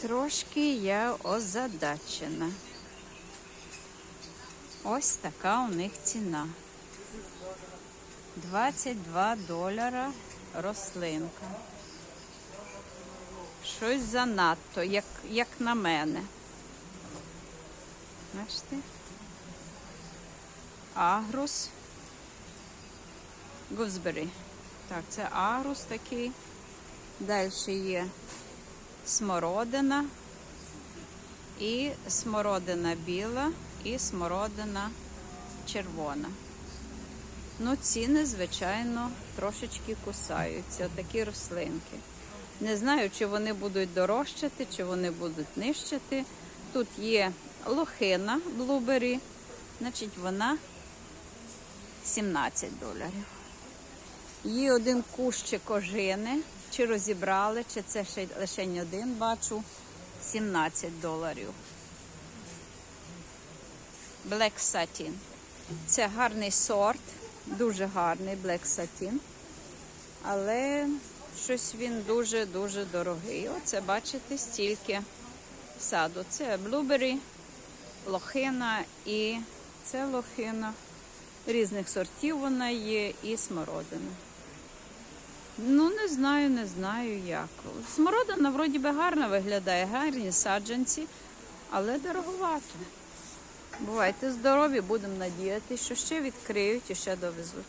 Трошки я озадачена. Ось така у них ціна. 22 доляра рослинка. Щось занадто, як, як на мене. Бачите? Агрус. Гузбері. Так, це агрус такий. Далі є смородина. І смородина біла, і смородина червона. Ну, ціни, звичайно, трошечки кусаються, такі рослинки. Не знаю, чи вони будуть дорожчати, чи вони будуть нищити. Тут є лохина блубері, значить вона 17 доларів. Є один кущик ожини, чи розібрали, чи це ще лише один бачу, 17 доларів. Black Satin. Це гарний сорт, дуже гарний Black Satin. Але щось він дуже-дуже дорогий. Оце, бачите, стільки саду. Це блубері, лохина і це лохина. Різних сортів вона є і смородина. Ну, не знаю, не знаю як. Смородина вроді би гарно виглядає, гарні саджанці, але дороговато. Бувайте здорові, будемо надіятися, що ще відкриють і ще довезуть.